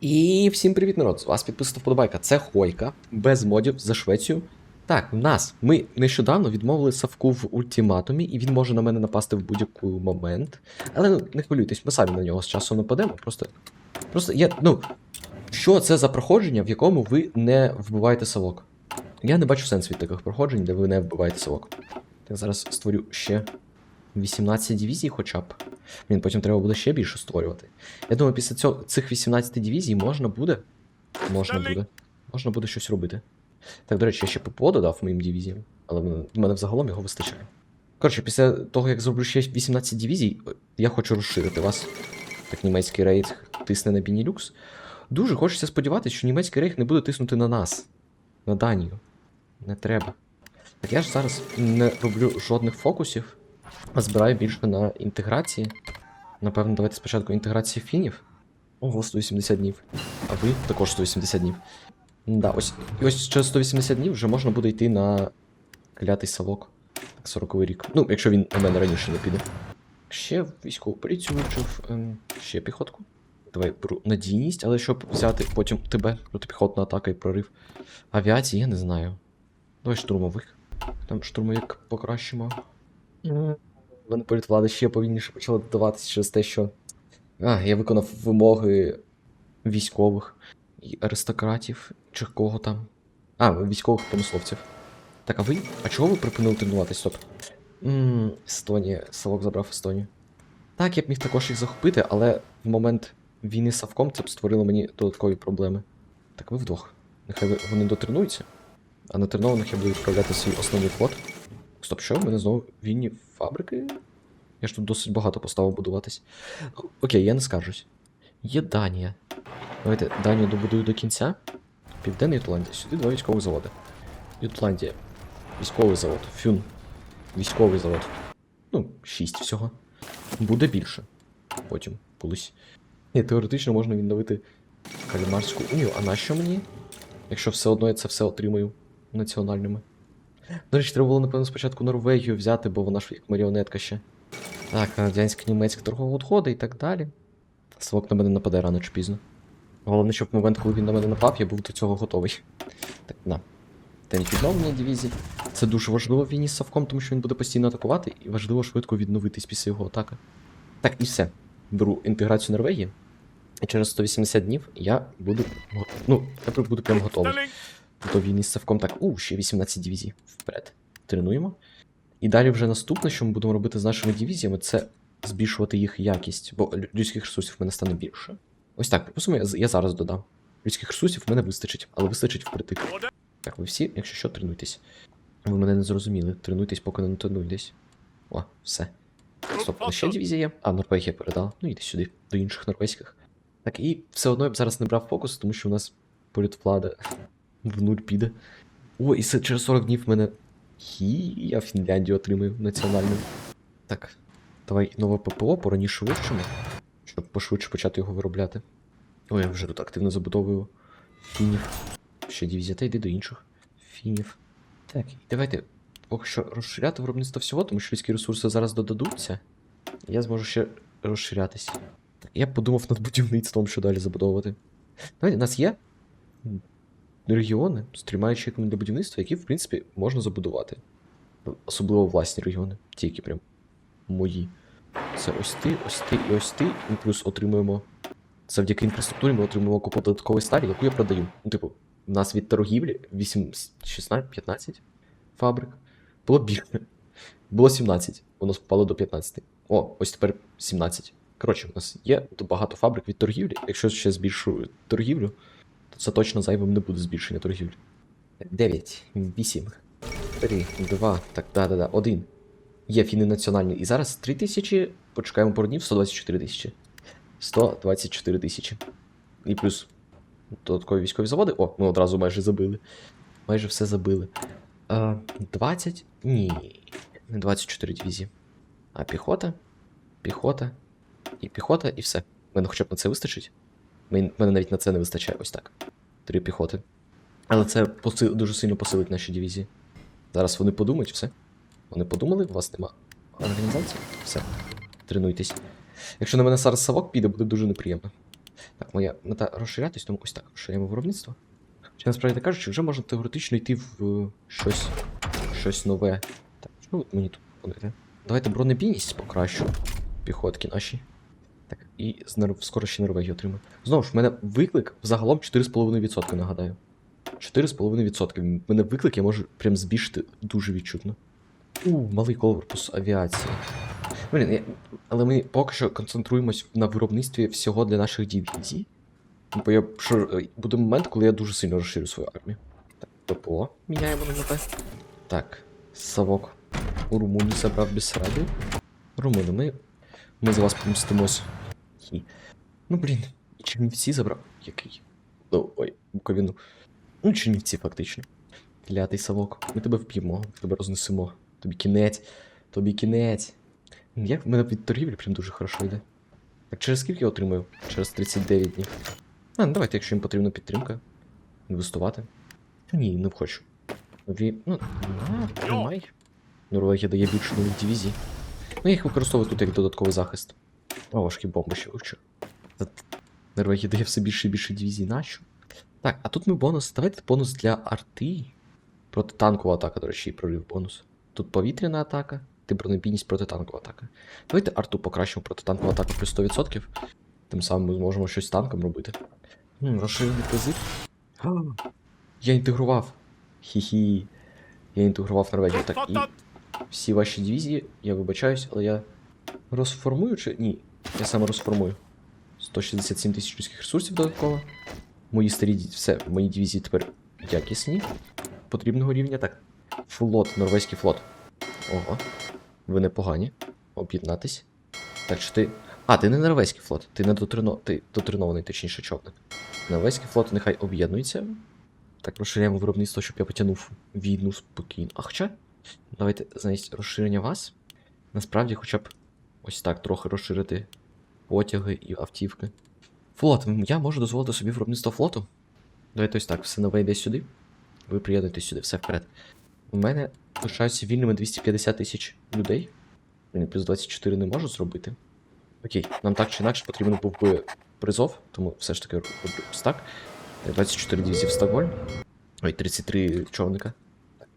І всім привіт, народ! З вас підписана вподобайка. Це Хойка, без модів за Швецію. Так, в нас. Ми нещодавно відмовили Савку в ультиматумі, і він може на мене напасти в будь-який момент. Але ну, не хвилюйтесь, ми самі на нього з часом нападемо. Просто. Просто я. Ну. Що це за проходження, в якому ви не вбиваєте совок? Я не бачу сенсу від таких проходжень, де ви не вбиваєте совок. Так, зараз створю ще 18 дивізій хоча б. Блін, потім треба буде ще більше створювати. Я думаю, після цього, цих 18 дивізій можна буде. Можна буде. Можна буде щось робити. Так, до речі, я ще ППО додав моїм дивізіям, але в мене- взагалом його вистачає. Коротше, після того, як зроблю ще 18 дивізій, я хочу розширити вас. Так німецький рейд тисне на Бінілюкс. Дуже хочеться сподіватися, що німецький рейх не буде тиснути на нас, на Данію. Не треба. Так я ж зараз не роблю жодних фокусів, збираю більше на інтеграції. Напевно, давайте спочатку інтеграції фінів. Ого, 180 днів. А ви також 180 днів. Да, ось, ось через 180 днів вже можна буде йти на клятий савок. Так, 40 рік. Ну, якщо він на мене раніше не піде. Ще військову поліцію вивчив, ем, ще піхотку. Давай беру надійність, але щоб взяти потім тебе протипіхотна атака і прорив. Авіації, я не знаю. Давай штурмових. Там штурмовик покращимо. Вони політ влади ще повільніше почали додаватися через те, що. А, я виконав вимоги військових і аристократів, чи кого там. А, військових промисловців. Так, а ви? А чого ви припинили тренуватись? Стоп. Ммм, Естонія. Савок забрав Естонію. Так, я б міг також їх захопити, але в момент війни з Савком це б створило мені додаткові проблеми. Так, ви вдвох. Нехай вони дотренуються. А на тренованих я буду відправляти свій основний флот. Стоп, що? У мене знову вільні фабрики? Я ж тут досить багато поставив будуватись. Окей, я не скаржусь. Є Данія. Давайте Данію добудую до кінця. Південна Ютландія. Сюди два військових заводи. Ютландія. Військовий завод. Фюн. Військовий завод. Ну, шість всього. Буде більше. Потім, колись. Ні, теоретично можна відновити Кальмарську унію. А нащо мені? Якщо все одно я це все отримаю національними. До речі, треба було, напевно, спочатку Норвегію взяти, бо вона ж як маріонетка ще. Так, радянсько-німецька торгова угода і так далі. Свок на мене нападе рано чи пізно. Головне, щоб в момент, коли він на мене напав, я був до цього готовий. Так, на. День відновлення дивізії. Це дуже важливо в війні з Савком, тому що він буде постійно атакувати, і важливо швидко відновитись після його атаки. Так, і все. Беру інтеграцію Норвегії. І через 180 днів я буду. Ну, я буду прям готовий до війни з Савком. Так, у, ще 18 дивізій вперед. Тренуємо. І далі вже наступне, що ми будемо робити з нашими дивізіями, це збільшувати їх якість, бо людських ресурсів в мене стане більше. Ось так, припустимо, я, я зараз додам. Людських ресурсів в мене вистачить, але вистачить впритик. Так, ви всі, якщо що, тренуйтесь. Ви мене не зрозуміли. Тренуйтесь, поки не натонуйтесь. О, все. Стоп, але ще дивізія є. А, Норвегія передала. Ну йди сюди, до інших норвезьких. Так, і все одно я б зараз не брав фокус, тому що у нас політ влада в нуль піде. О, і через 40 днів в мене. Хі, я Фінляндію отримаю національну. Так, давай нове ППО пораніше вивчимо, щоб пошвидше почати його виробляти. Ой, я вже тут активно забудовую фінів. Ще дивізія, та йди до інших фінів. Так, давайте поки що розширяти виробництво всього, тому що людські ресурси зараз додадуться. Я зможу ще розширятись. Я подумав над будівництвом, що далі забудовувати. Давайте, у нас є регіони трьома ячейками для будівництва, які, в принципі, можна забудувати. Особливо власні регіони, ті, які прям мої. Це ось ти, ось ти і ось ти. І плюс отримуємо. Завдяки інфраструктурі ми отримуємо купу додаткової сталі, яку я продаю. Ну, типу, у нас від торгівлі 8, 16, 15 фабрик. Було більше. Було 17, воно впало до 15. О, ось тепер 17. Коротше, у нас є багато фабрик від торгівлі. Якщо ще збільшую торгівлю, то це точно зайвим не буде збільшення торгівлі. 9, 8, 3, 2, так, да-да-да, 1. Є фіни національні. І зараз 3 тисячі, почекаємо пару днів, 124 тисячі. 124 тисячі. І плюс додаткові військові заводи. О, ми одразу майже забили. Майже все забили. Е, 20? Ні. Не 24 дивізії. А піхота, піхота і піхота, і все. Мене хоча б на це вистачить. Мен- Мене навіть на це не вистачає. Ось так. Три піхоти. Але це поси- дуже сильно посилить наші дивізії. Зараз вони подумають, все. Вони подумали, у вас нема організації. Все. Тренуйтесь. Якщо на мене зараз савок піде, буде дуже неприємно. Так, моя мета розширятись, тому ось так, розширяємо виробництво. Чи насправді кажучи, вже можна теоретично йти в е, щось, щось нове. Так, що мені тут ходите? Давайте бронебійність покращу. Піхотки наші. Так, і скоро ще Норвегію отримаю. Знову ж, в мене виклик взагалом 4,5%, нагадаю. 4,5%. В мене виклик я можу прям збільшити дуже відчутно. У, малий корпус авіації. Блін, я... але ми поки що концентруємось на виробництві всього для наших дивізій. Бо я що, буде момент, коли я дуже сильно розширю свою армію. Так, ППО міняємо на МП. Так, Савок у Румунії забрав Бессарабію. Румуни, ми, ми за вас помстимось. Хі. Ну блін, і Чернівці забрав. Який? Ну, ой, Буковину. Ну, Чернівці, фактично. Клятий Савок. Ми тебе вб'ємо, тебе рознесемо. Тобі кінець, тобі кінець. Як в мене від торгівлі прям дуже хорошо йде. Так через скільки я отримаю? Через 39 днів. А, ну давайте, якщо їм потрібна підтримка. Інвестувати. Та ні, не хочу. Нові. Ну, на, тримай. Норвегія дає більше нових дивізій. Ну, я їх використовую тут як додатковий захист. О, важкі бомби ще вивчу. Норвегія дає все більше і більше дивізій, нащо? Так, а тут ми бонус. Давайте бонус для арти. Протитанкова атака, до речі, і прорив бонус. Тут повітряна атака, ти бронебійність протитанкова атака. Давайте арту покращимо протитанкову атаку плюс 100%. Тим самим ми зможемо щось з танком робити. Хм, розширений. А, Я інтегрував. Хі-хі. Я інтегрував Норвегію. Так, і всі ваші дивізії, я вибачаюсь, але я розформую чи. Ні, я саме розформую. 167 тисяч людських ресурсів додатково. Мої старі все, мої дивізії тепер якісні. Потрібного рівня. Так. Флот, норвезький флот. Ого. Ви непогані. Об'єднатись. Так що ти. А, ти не норвезький флот, ти не дотрино... ти дотренований, точніше, човник. Норвезький флот нехай об'єднується. Так, розширяємо виробництво, щоб я потягнув війну спокійно. А хоча. Давайте замість розширення вас. Насправді, хоча б ось так трохи розширити потяги і автівки. Флот, я можу дозволити собі виробництво флоту. Давайте ось так, все нове йде сюди. Ви приєднуйтесь сюди, все вперед. У мене лишаються вільними 250 тисяч людей. Блін, плюс 24 не можу зробити. Окей, нам так чи інакше потрібен був би призов, тому все ж таки роблю ось так. Е, 24 дивізії в Стокгольм. Ой, 33 човника.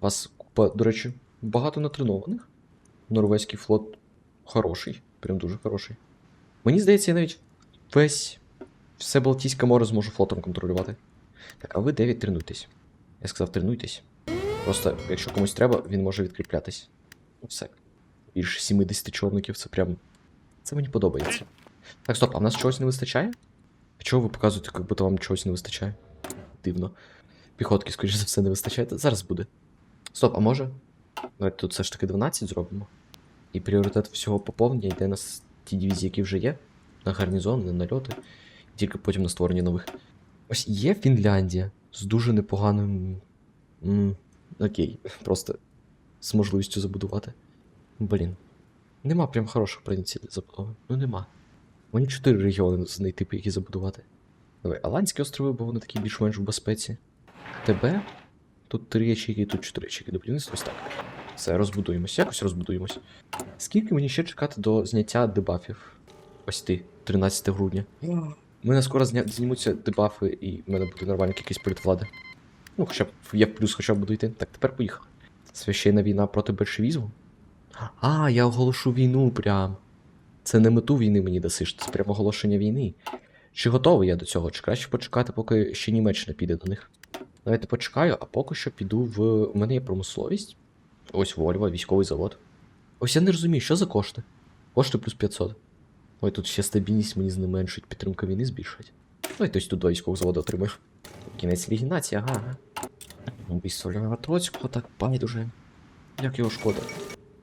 Вас купа, до речі, багато натренованих. Норвезький флот хороший, прям дуже хороший. Мені здається, я навіть весь все Балтійське море зможу флотом контролювати. Так, а ви 9 тренуйтесь. Я сказав, тренуйтесь. Просто, якщо комусь треба, він може відкріплятись. Ну, все. Більше 70 човників, це прям. Це мені подобається. Так, стоп, а в нас чогось не вистачає? Чого ви показуєте, як будто вам чогось не вистачає? Дивно. Піхотки, скоріш за все, не вистачає. Та Зараз буде. Стоп, а може? Давайте тут все ж таки 12 зробимо. І пріоритет всього поповнення йде на ті дивізії, які вже є. На гарнізон, на нальоти. І тільки потім на створення нових. Ось є Фінляндія з дуже непоганим. м, окей, просто з можливістю забудувати. Блін. Нема прям хороших для забудови. Ну нема. Мені чотири регіони знайти, які забудувати. Давай, Аландські острови, бо вони такі більш-менш в безпеці. Тебе. Тут три ячейки, тут чотири ячейки до. Ось так. Все, розбудуємось, якось розбудуємось. Скільки мені ще чекати до зняття дебафів? Ось ти, 13 грудня. У мене скоро зня... знімуться дебафи, і в мене буде нормальний якийсь політ влади. Ну, хоча б я плюс хоча б буду йти. Так, тепер поїхали. Священна війна проти большевізму? А, я оголошу війну прям. Це не мету війни мені дасиш, це прям оголошення війни. Чи готовий я до цього? Чи краще почекати, поки ще Німеччина піде до них? Давайте почекаю, а поки що піду в. У мене є промисловість. Ось Вольво, військовий завод. Ось я не розумію, що за кошти? Кошти плюс 500. Ой, тут ще стабільність мені зменшить, підтримка війни збільшить. Ну і тось тут два військових заводу отримаю. Кінець легінації, ага. ага. Вісоля Троцького, так байдуже. Як його шкода.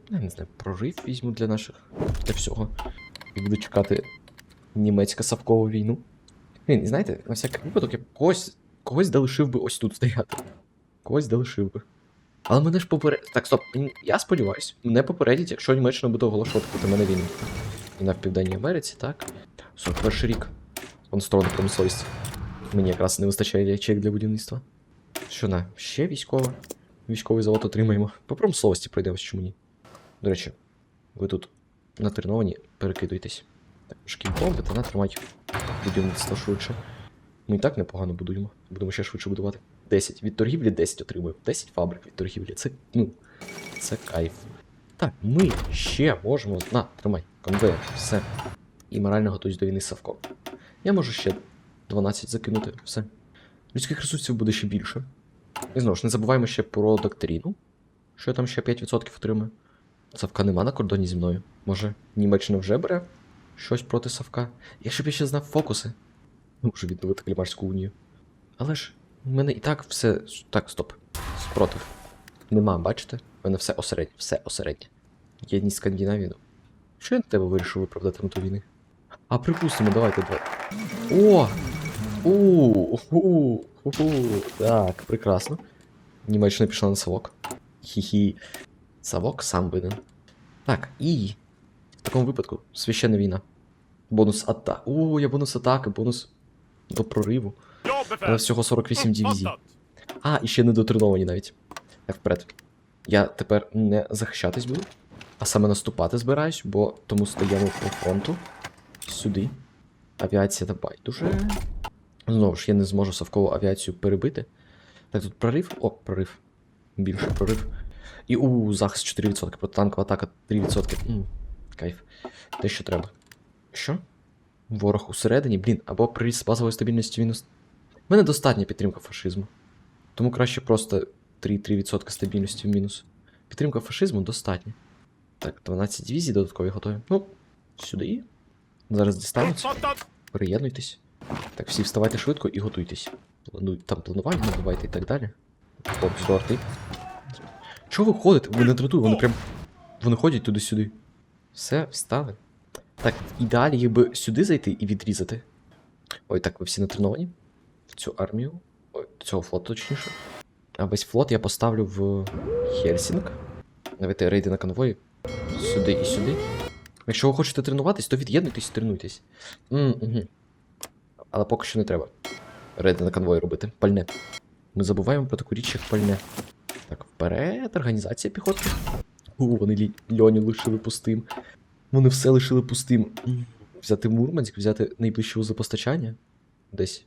Я не знаю, прорив візьму для наших. Для всього. І буду чекати німецька савкову війну. Блін, знаєте, на всякий випадок я когось, когось залишив би ось тут стояти. Когось залишив би. Але мене ж поперед. Так, стоп, я сподіваюсь, мене попередять, якщо Німеччина буде оголошувати проти мене війну. Війна в Південній Америці, так. 41 рік. Конструктивна промисловість. Мені якраз не вистачає ячейк для будівництва. Що на, ще військова. Військовий завод отримаємо. По промисловості пройдемось, чому ні. До речі, ви тут натреновані, перекидуйтесь. Так, шкіл бомби та натримай. будівництва швидше. Ми і так непогано будуємо. Будемо ще швидше будувати. 10. Від торгівлі 10 отримуємо. 10 фабрик від торгівлі. Це, ну, це кайф. Так, ми ще можемо. На, тримай, конвейер, все. І морально готуюсь до війни з Савком. Я можу ще 12 закинути, все. Людських ресурсів буде ще більше. І знову ж не забуваємо ще про доктрину. Що я там ще 5% отримаю. Савка нема на кордоні зі мною. Може, Німеччина вже бере щось проти Савка. Якщо б я ще знав фокуси, можу відновити Клімарську унію. Але ж в мене і так все. Так, стоп. Спротив. Нема, бачите? В мене все осереднє, все осереднє. Єдність Скандинавії. ну. Що я на тебе вирішив виправдати мету війни? А припустимо, давайте два. О! У, у, у, Так, прекрасно. Німеччина пішла на совок. Хі-хі. Совок сам винен. Так, і. В такому випадку священна війна. Бонус атаки. О, я бонус атаки, бонус до прориву. Але всього 48 дивізій. А, і ще не дотреновані навіть. Так, вперед. Я тепер не захищатись буду, а саме наступати збираюсь, бо тому стаємо по фронту. Сюди. Авіація та байдуже. Знову ж, я не зможу совкову авіацію перебити. Так, тут прорив. О, прорив. Більше прорив. І у захист 4%, протитанкова атака 3%. М, кайф. Те, що треба. Що? Ворог усередині, блін, або приріст базової стабільності мінус. У мене достатня підтримка фашизму. Тому краще просто 3-3% стабільності в мінус. Підтримка фашизму достатня. Так, 12 дивізій додаткові готові. Ну, сюди. Зараз дістануться. Приєднуйтесь. Так, всі вставайте швидко і готуйтесь. Плану... Там планування набивайте і так далі. Обзор ти. Чого ви ходите? Ви не дратують, вони прям. Вони ходять туди-сюди. Все, встали. Так, ідеалі їх би сюди зайти і відрізати. Ой, так, ви всі натреновані? В цю армію. Ой, цього флоту точніше. А весь флот я поставлю в Хельсінг. Давайте рейди на конвої. Сюди і сюди. Якщо ви хочете тренуватись, то від'єднуйтесь і тренуйтесь. м угу. Але поки що не треба. Рейди на конвої робити. Пальне. Ми забуваємо про таку річ, як пальне. Так, вперед, організація піхоти. У, вони льоню лишили пустим. Вони все лишили пустим. Взяти Мурманськ, взяти найближче вузол постачання. Десь.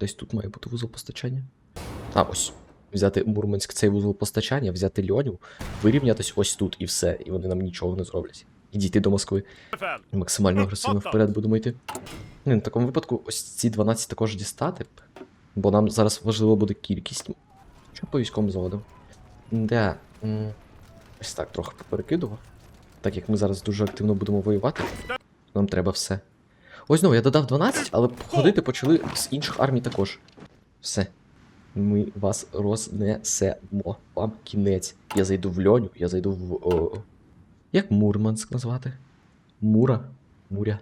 Десь тут має бути вузол постачання. А, ось. Взяти Мурманськ цей вузол постачання, взяти льоню, вирівнятись ось тут і все, і вони нам нічого не зроблять. І до Москви. Максимально агресивно вперед будемо йти. Ні, в такому випадку ось ці 12 також дістати, бо нам зараз важливо буде кількість. Що по військовим заводам? Да. Ось так трохи поперекидував. Так як ми зараз дуже активно будемо воювати, нам треба все. Ось знову я додав 12, але ходити почали з інших армій також. Все. Ми вас рознесемо. Вам кінець. Я зайду в льоню, я зайду в. О, як Мурманськ назвати? Мура? Муря.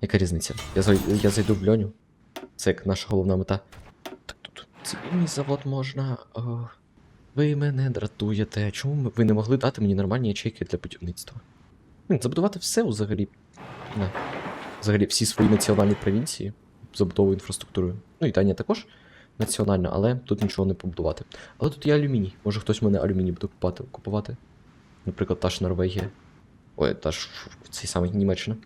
Яка різниця? Я, зай- я зайду в льоню. Це як наша головна мета. Так тут цивільний завод можна. О, ви мене дратуєте. Чому ви не могли дати мені нормальні ячейки для будівництва? Забудувати все взагалі. Не. Взагалі всі свої національні провінції забудовою інфраструктурою. Ну і Данія також національна, але тут нічого не побудувати. Але тут є алюміній. Може хтось в мене алюміній буде купувати, купувати. Наприклад, та ж Норвегія. Ой, та ж цей самий Німеччина.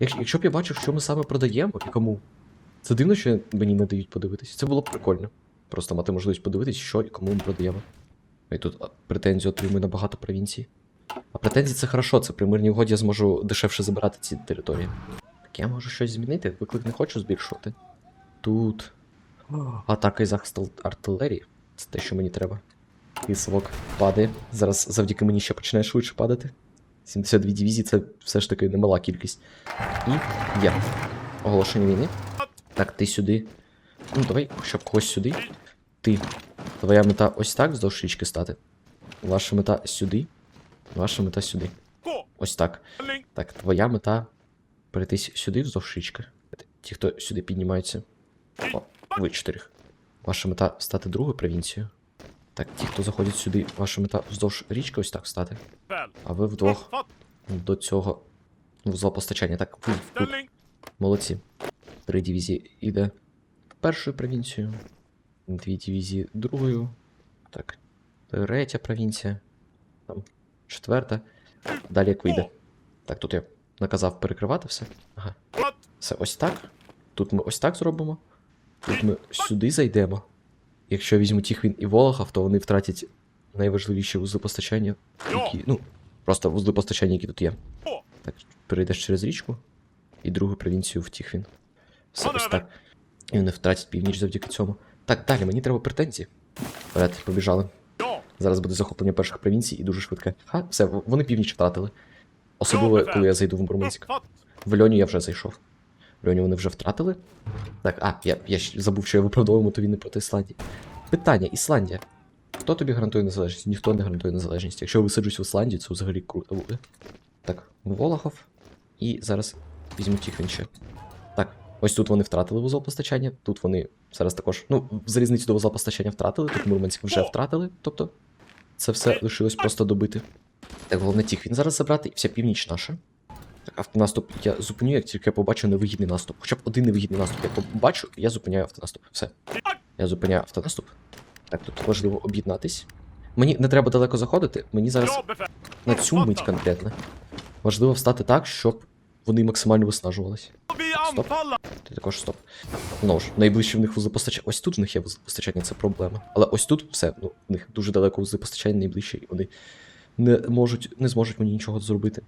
Якщо, якщо б я бачив, що ми саме продаємо і кому. Це дивно, що мені не дають подивитись. Це було б прикольно. Просто мати можливість подивитись, що і кому ми продаємо. І тут а, претензію отримую на багато провінцій. А претензії це хорошо, це при мирній угоді я зможу дешевше забирати ці території. Так я можу щось змінити, виклик не хочу збільшувати. Тут. Атака і захист артилерії. Це те, що мені треба. І совок падає. Зараз завдяки мені ще починає швидше падати. 72 дивізії це все ж таки немала кількість. І є. Оголошення війни. Так, ти сюди. Ну, давай, щоб когось сюди. Ти. Твоя мета ось так вздовж річки стати. Ваша мета сюди. Ваша мета сюди. Ось так. Так, твоя мета перейти сюди вздовж річки. Ті, хто сюди піднімаються. О, ви чотирьох. Ваша мета стати другою провінцією. Так, ті, хто заходять сюди, ваша мета вздовж річки ось так стати. А ви вдвох до цього вузла постачання. Так, ви тут. Молодці. Три дивізії іде першою провінцією, дві дивізії другою. Так, третя провінція. Там четверта. Далі як вийде. Так, тут я наказав перекривати все. Ага. Все ось так. Тут ми ось так зробимо. Тут ми сюди зайдемо. Якщо я візьму Тіхвін і Волохов, то вони втратять найважливіші вузли постачання, які. Ну, просто вузли постачання, які тут є. Так, перейдеш через річку і другу провінцію в Тіхвін. Все ось так. І вони втратять північ завдяки цьому. Так, далі, мені треба претензії. Вперед, побіжали. Зараз буде захоплення перших провінцій і дуже швидке. Ха, все, вони північ втратили. Особливо, коли я зайду в Мурманськ. В Льоню я вже зайшов. В Льоню вони вже втратили. Так, а, я, я забув, що я виправдовую мотовійни проти Ісландії. Питання: Ісландія. Хто тобі гарантує незалежність? Ніхто не гарантує незалежність. Якщо я висаджусь в Ісландію, це взагалі круто буде. Так, Волохов. І зараз візьму Тіхвін ще. Так, ось тут вони втратили вузол постачання, тут вони зараз також. Ну, залізницю до вузла постачання втратили, тут Мурманськ вже втратили. Тобто, це все лишилось просто добити. Так, головне Тіхвін зараз забрати, і вся північ наша. Так, автонаступ я зупиню, як тільки я побачу невигідний наступ. Хоча б один невигідний наступ я побачу, я зупиняю автонаступ. Все. Я зупиняю автонаступ. Так, тут важливо об'єднатись. Мені не треба далеко заходити, мені зараз на цю мить конкретно. Важливо встати так, щоб вони максимально виснажувалися. Стоп. Ти також стоп. Ну ж, найближче в них вузли постачання. Ось тут в них є вузли постачання, це проблема. Але ось тут все, ну, в них дуже далеко вузли постачання найближче, і вони не можуть, не зможуть мені нічого зробити.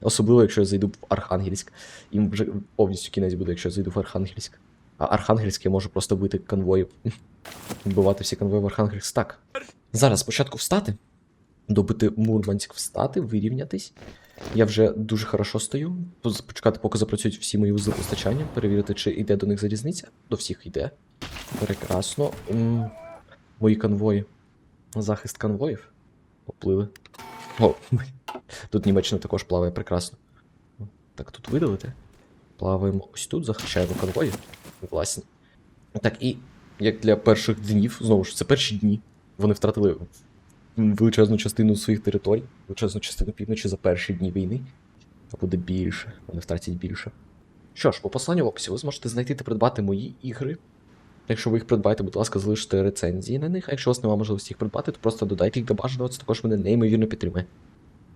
Особливо, якщо я зайду в Архангельськ. Їм вже повністю кінець буде, якщо я зайду в Архангельськ. А Архангельськ я можу просто бити конвоїв. Вбивати всі конвої в Архангельськ. Так. Зараз спочатку встати. Добити Мурманськ встати, вирівнятись. Я вже дуже хорошо стою. Почекати, поки запрацюють всі мої вузли постачання, перевірити, чи йде до них залізниця. До всіх йде. Прекрасно. М, Мої конвої. Захист конвоїв. Поплили. О, тут Німеччина також плаває прекрасно. Так, тут видалити. Плаваємо ось тут, захищаємо конвої. Власні. Так, і як для перших днів, знову ж, це перші дні. Вони втратили величезну частину своїх територій, величезну частину півночі за перші дні війни. А буде більше, вони втратять більше. Що ж, по посланню в описі ви зможете знайти та придбати мої ігри. Якщо ви їх придбаєте, будь ласка, залиште рецензії на них. А якщо у вас немає можливості їх придбати, то просто додайте їх до бажаного, це також мене неймовірно підтримує.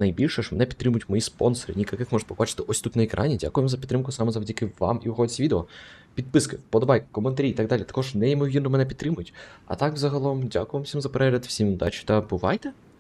Найбільше що мене підтримують мої спонсори, яких можете побачити ось тут на екрані. Дякуємо за підтримку саме завдяки вам і угодці відео. Підписки, вподобайки, коментарі і так далі також неймовірно мене підтримують. А так, загалом, дякую всім за перегляд, всім удачі та бувайте!